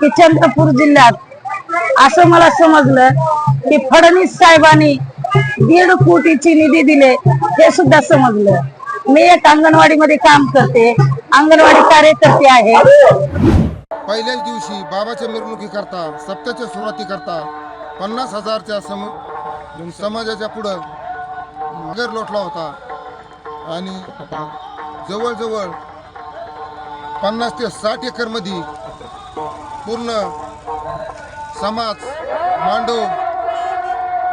की चंद्रपूर जिल्ह्यात असं मला समजलं की फडणवीस साहेबांनी दीड कोटीची निधी दिले हे सुद्धा समजलं. मी एक अंगणवाडीमध्ये काम करते अंगणवाडी कार्यकर्ते आहे. पहिल्याच दिवशी बाबाच्या मिरवणुकी करता सप्त्याच्या सुरुवाती करता पन्नास हजारच्या सम समाजाच्या पुढं नगर लोटला होता. आणि जवळजवळ पन्नास ते साठ एकरमध्ये पूर्ण समाज मांडव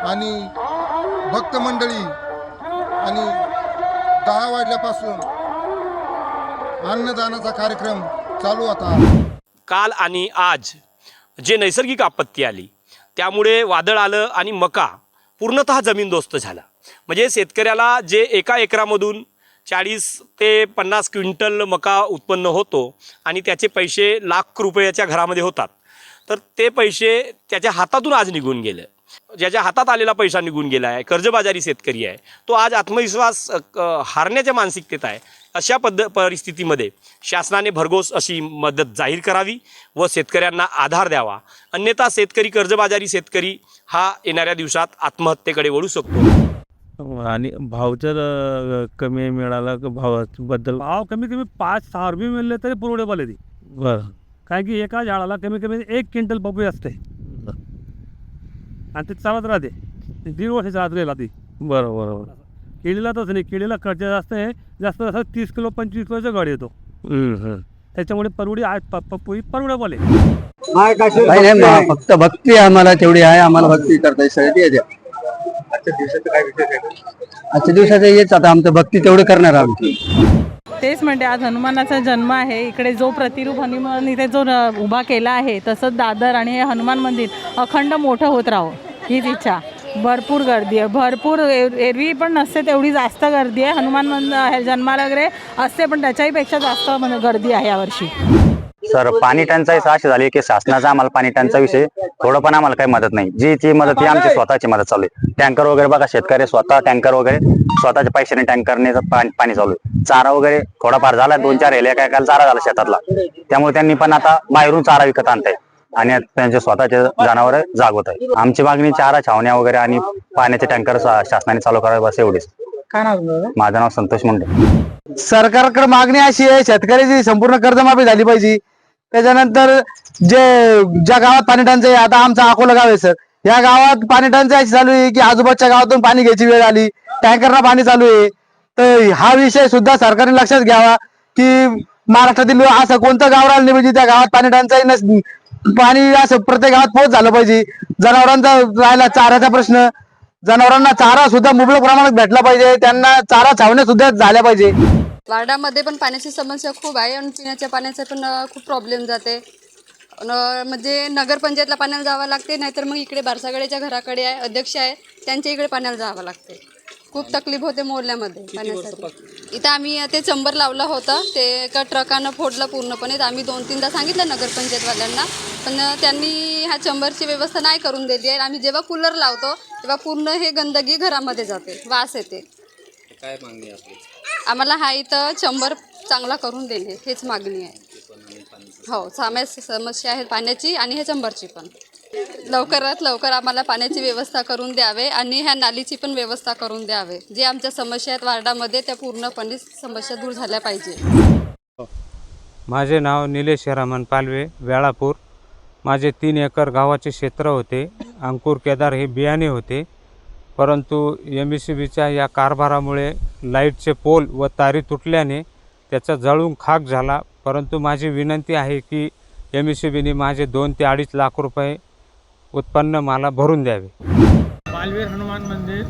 आणि भक्त मंडळी आणि दहा वाजल्यापासून अन्नदानाचा कार्यक्रम चालू होता काल आणि आज जे नैसर्गिक आपत्ती आली त्यामुळे वादळ आलं आणि मका पूर्णतः जमीनदोस्त झाला. म्हणजे शेतकऱ्याला जे एका एकरामधून चाळीस ते पन्नास क्विंटल मका उत्पन्न होतो आणि त्याचे पैसे लाख रुपयाच्या घरामध्ये होतात. तर ते पैसे त्याच्या हातातून आज निघून गेले. ज्याच्या हातात आलेला पैसा निघून गेला आहे कर्जबाजारी शेतकरी आहे तो आज आत्मविश्वास क- हारण्याच्या मानसिकतेत आहे. अशा पद्ध परिस्थितीमध्ये शासनाने भरघोस अशी मदत जाहीर करावी व शेतकऱ्यांना आधार द्यावा. अन्यथा शेतकरी कर्जबाजारी शेतकरी हा येणाऱ्या दिवसात आत्महत्येकडे वळू शकतो. आणि भाव जर अ, कमी मिळाला का भावाबद्दल? भाव कमी कमी पाच सहा रुपये मिळले तरी पुरवडेबल आहे ती. बरं. कारण की एका झाडाला कमी कमी एक क्विंटल पपई असते. आणि ते चालत राहते. ती दीड वर्ष चालत राहिला ती. बरं बरोबर केळीला तसं नाही. केळीला खर्च जास्त आहे. जास्त जास्त तीस किलो पंचवीस किलोचा गाडी येतो. त्याच्यामुळे परवडी आज प- पपई परवडेबल आहे नाही फक्त भक्ती आम्हाला तेवढी आहे. आम्हाला भक्ती करता सगळी येते. आजच्या दिवसाचं हेच आता आमचं भक्ती तेवढं करणार आमची तेच म्हणते आज हनुमानाचा जन्म आहे. इकडे जो प्रतिरूप हनुमान इथे जो र- उभा केला आहे तसंच दादर आणि हे हनुमान मंदिर अखंड मोठं होत राहो हीच इच्छा. भरपूर गर्दी आहे. भरपूर एर- एरवी पण नसते तेवढी जास्त गर्दी आहे. हनुमान मंद हे जन्माला वगैरे असते पण त्याच्याही पेक्षा जास्त म्हणजे गर्दी आहे यावर्षी. सर पाणी टंचाई अशी झाली की शासनाचा आम्हाला पाणी टंचाई विषयी थोडं पण आम्हाला काही मदत नाही. जी ती मदत ही आमची स्वतःची मदत चालू आहे. टँकर वगैरे बघा शेतकरी स्वतः टँकर वगैरे स्वतःच्या पैशाने टँकरने पाणी पाणी चालू आहे. चारा वगैरे थोडाफार झाला दोन चार काय काय चारा झाला शेतातला. त्यामुळे त्यांनी पण आता बाहेरून चारा विकत आणताय. आणि त्यांचे स्वतःचे जनावर जागवत आहे आमची मागणी चारा छावण्या वगैरे आणि पाण्याचे टँकर शासनाने चालू करावे बस एवढीच. माझं नाव संतोष मुंडे. सरकारकडे मागणी अशी आहे शेतकऱ्याची संपूर्ण कर्जमाफी झाली पाहिजे त्याच्यानंतर जे ज्या गावात पाणी टंचाई आहे, आता आमचा अकोला गाव आहे सर. या गावात पाणी टंचाई अशी चालू आहे की आजूबाजूच्या गावातून पाणी घ्यायची वेळ आली टँकरला पाणी चालू आहे. तर हा विषय सुद्धा सरकारने लक्षात घ्यावा की महाराष्ट्रातील असं कोणतं गाव राहिलं नाही पाहिजे त्या गावात पाणी टंचाई नस पाणी असं प्रत्येक गावात पोहोच झालं पाहिजे. जनावरांचा राहिला चाऱ्याचा प्रश्न. जनावरांना चारा सुद्धा मुबलक प्रमाणात भेटला पाहिजे. त्यांना चारा छावण्या सुद्धा झाल्या पाहिजे. वार्डामध्ये पण पाण्याची समस्या खूप आहे आणि पिण्याच्या पाण्याचा पण खूप प्रॉब्लेम जाते. म्हणजे नगरपंचायतला पाण्याला जावं लागते नाहीतर मग इकडे बारसागड्याच्या घराकडे आहे अध्यक्ष आहे त्यांच्या इकडे पाण्याला जावं लागते. खूप तकलीफ होते मोहल्ल्यामध्ये पाण्यासाठी. इथं आम्ही ते चंबर लावला होता ते एका ट्रकानं फोडलं पूर्णपणे. तर आम्ही दोन तीनदा सांगितलं नगरपंचायतवाल्यांना पण त्यांनी ह्या चंबरची व्यवस्था नाही करून दिली आहे. आम्ही जेव्हा कूलर लावतो तेव्हा पूर्ण हे गंदगी घरामध्ये जाते वास येते. आम्हाला हा इथं चंबर चांगला करून देणे हेच मागणी आहे. हो साम्या समस्या आहे पाण्याची आणि ह्या चंबरची पण. लवकरात लवकर आम्हाला पाण्याची व्यवस्था करून द्यावे आणि ह्या नालीची पण व्यवस्था करून द्यावे. जे आमच्या समस्या आहेत वार्डामध्ये त्या पूर्णपणे समस्या दूर झाल्या पाहिजे. माझे नाव निलेश रमण पालवे वेळापूर. माझे तीन एकर गावाचे क्षेत्र होते. अंकुर केदार हे बियाणे होते. परंतु एम एस सी बीच्या या कारभारामुळे लाईटचे पोल व तारी तुटल्याने त्याचा जळून खाक झाला. परंतु माझी विनंती आहे की एम एस सी बीने माझे दोन ते अडीच लाख रुपये उत्पन्न मला भरून द्यावे. मालवीर हनुमान मंदिर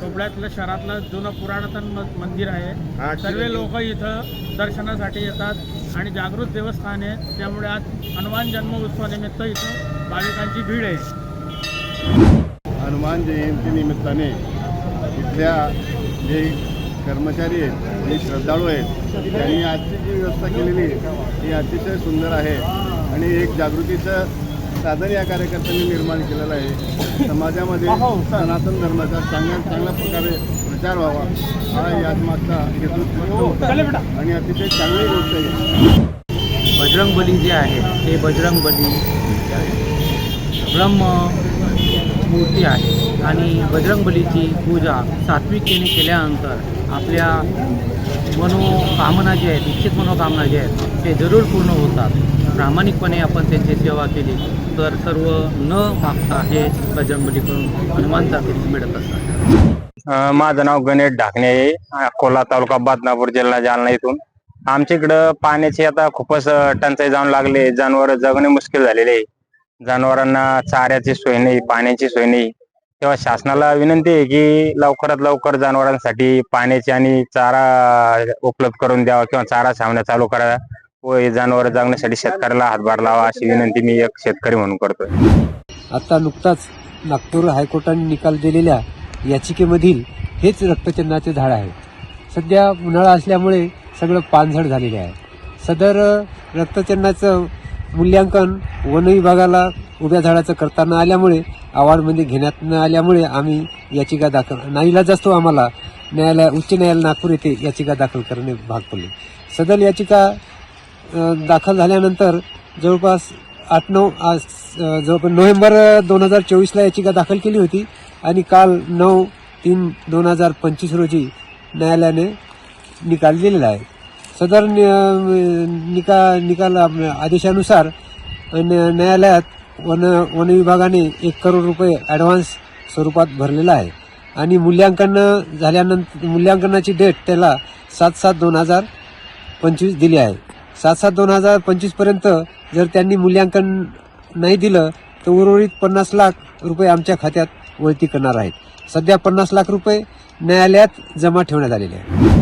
सोबळ्यातलं शहरातलं जुनं पुरातन म- मंदिर आहे. सर्व लोक इथं दर्शनासाठी येतात आणि जागृत देवस्थान आहे. त्यामुळे आज हनुमान जन्मोत्सवानिमित्त इथं भाविकांची भीड आहे. हनुमान जयंती निमित्ताने इथल्या जे कर्मचारी आहेत जे श्रद्धाळू आहेत. त्यांनी आजची जी व्यवस्था केलेली आहे ही अतिशय सुंदर आहे. आणि एक जागृतीचं साधन या कार्यकर्त्यांनी निर्माण केलेलं आहे. समाजामध्ये सनातन धर्माचा चांगल्या चांगल्या प्रकारे प्रचार व्हावा हा याच मागचा हेतू. होता. आणि अतिशय चांगली गोष्ट आहे. बजरंगबली जे आहे ते बजरंगबली ब्रह्म मूर्ती आहे. आणि बजरंगबलीची पूजा सात्विकतेने केल्यानंतर आपल्या मनोकामना जी आहेत इच्छित मनोकामना जे आहेत ते जरूर पूर्ण होतात. प्रामाणिकपणे आपण त्यांची सेवा केली तर सर्व न मागता हे बजरंगबलीकडून हनुमान मिळत असतात. माझं नाव गणेश ढाकणे आहे. अकोला तालुका बदनापूर जिल्हा जालना इथून. आमच्या इकडं पाण्याची आता खूपच टंचाई जाऊन लागले जनावर जगणे मुश्किल झालेले आहे. जनावरांना चाऱ्याची सोय नाही पाण्याची सोय नाही. तेव्हा शासनाला विनंती आहे की लवकरात लवकर जनावरांसाठी पाण्याची आणि चारा उपलब्ध करून द्यावा किंवा चारा छावण्या चालू करा व हे जनावर जगण्यासाठी शेतकऱ्याला हातभार लावा अशी विनंती मी एक शेतकरी म्हणून करतोय. आता नुकताच नागपूर हायकोर्टाने निकाल दिलेल्या याचिकेमधील हेच रक्तचंदाचे झाड आहे. सध्या उन्हाळा असल्यामुळे सगळं पानझड झालेले आहे. सदर रक्तचंदाचं मूल्यांकन वन विभागाला उभ्या झाडाचं करता न आल्यामुळे अवॉर्डमध्ये घेण्यात न आल्यामुळे आम्ही याचिका दाखल नाईलाज असतो आम्हाला. न्यायालय उच्च न्यायालय नागपूर येथे याचिका दाखल करणे भाग पडले. सदर याचिका दाखल झाल्यानंतर जवळपास आठ नऊ आज जवळपास नोव्हेंबर दोन हजार चोवीसला याचिका दाखल केली होती आणि काल नऊ तीन दोन हजार पंचवीस रोजी न्यायालयाने निकाल दिलेला आहे. सदर निका निकाल आदेशानुसार न्यायालयात वन वन विभागाने एक करोड रुपये ॲडव्हान्स स्वरूपात भरलेला आहे. आणि मूल्यांकन झाल्यानंतर मूल्यांकनाची डेट त्याला सात सात दोन हजार पंचवीस दिली आहे. सात सात दोन हजार पंचवीसपर्यंत जर त्यांनी मूल्यांकन नाही दिलं तर उर्वरित पन्नास लाख रुपये आमच्या खात्यात वळती करणार आहेत. सध्या पन्नास लाख रुपये न्यायालयात जमा ठेवण्यात आलेले आहे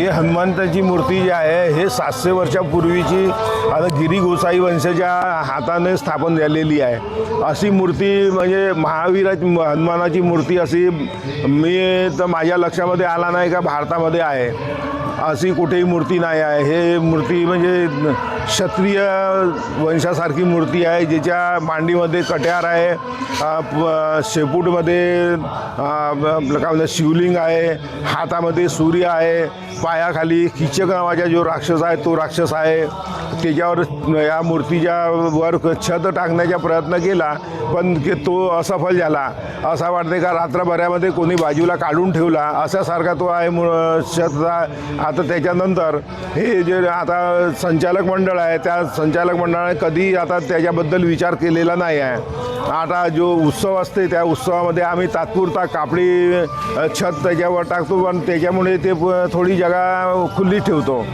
हे हनुमंताची मूर्ती जी आहे हे सातशे वर्षापूर्वीची आता गिरी गोसाई वंशाच्या हाताने स्थापन झालेली आहे. अशी मूर्ती म्हणजे महावीराची हनुमानाची मूर्ती अशी मी तर माझ्या लक्षामध्ये आला नाही का भारतामध्ये आहे. अशी कुठेही मूर्ती नाही आहे. हे मूर्ती म्हणजे क्षत्रिय वंशासारखी मूर्ती आहे ज्याच्या मांडीमध्ये कट्यार आहे शेपूटमध्ये आपलं काय म्हणतात शिवलिंग आहे हातामध्ये सूर्य आहे पायाखाली किचक नावाचा जो राक्षस आहे तो राक्षस आहे. त्याच्यावर या मूर्तीच्या वर छत टाकण्याचा प्रयत्न केला पण के तो असफल झाला. असा वाटते का रात्रभरामध्ये कोणी बाजूला काढून ठेवला? अशासारखा तो आहे छत. आता त्याच्यानंतर हे जे आता संचालक मंडळ आहे त्या संचालक मंडळाने कधी आता त्याच्याबद्दल विचार केलेला नाही आहे. आता जो उत्सव असते त्या उत्सवामध्ये आम्ही तात्पुरता कापडी छत त्याच्यावर टाकतो पण त्याच्यामुळे ते प- थोडी जागा खुल्ली ठेवतो.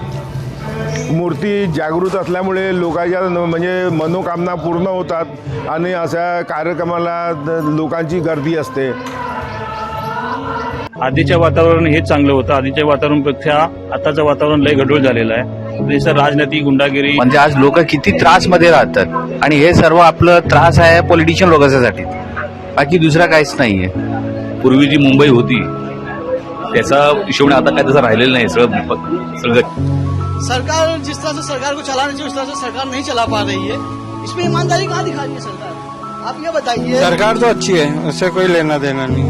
मूर्ती जागृत असल्यामुळे लोकांच्या म्हणजे मनोकामना पूर्ण होतात आणि अशा कार्यक्रमाला द- लोकांची गर्दी असते. आधीच्या वातावरण हे चांगलं होतं. आधीच्या वातावरणापेक्षा आताचं वातावरण लय गडूळ झालेलं आहे. देशात राजनीती गुंडागिरी. म्हणजे आज लोक किती त्रासमध्ये राहतात. आणि हे सर्व आपलं त्रास आहे पॉलिटिशियन लोकांसाठी बाकी दुसरा काहीच नाहीये. पूर्वी जी मुंबई होती त्याचा हिशोब आता काय तसं राहिलेलं नाही सगळं सगळं सरकार जिस तरह से सरकार को चलाना चाहिए उस तरह से सरकार नहीं चला पा रही है। इसमें ईमानदारी कहाँ दिखा रही है सरकार? आप ये बताइए। सरकार तो अच्छी है उससे कोई लेना देना नहीं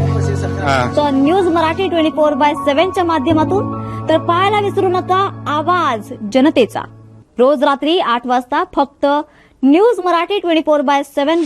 हाँ। तर news Marathi twenty four by सेव्हनच्या माध्यमातून तर पाहायला विसरू नका आवाज जनतेचा. रोज रात्री आठ वाजता फक्त news Marathi twenty four by seven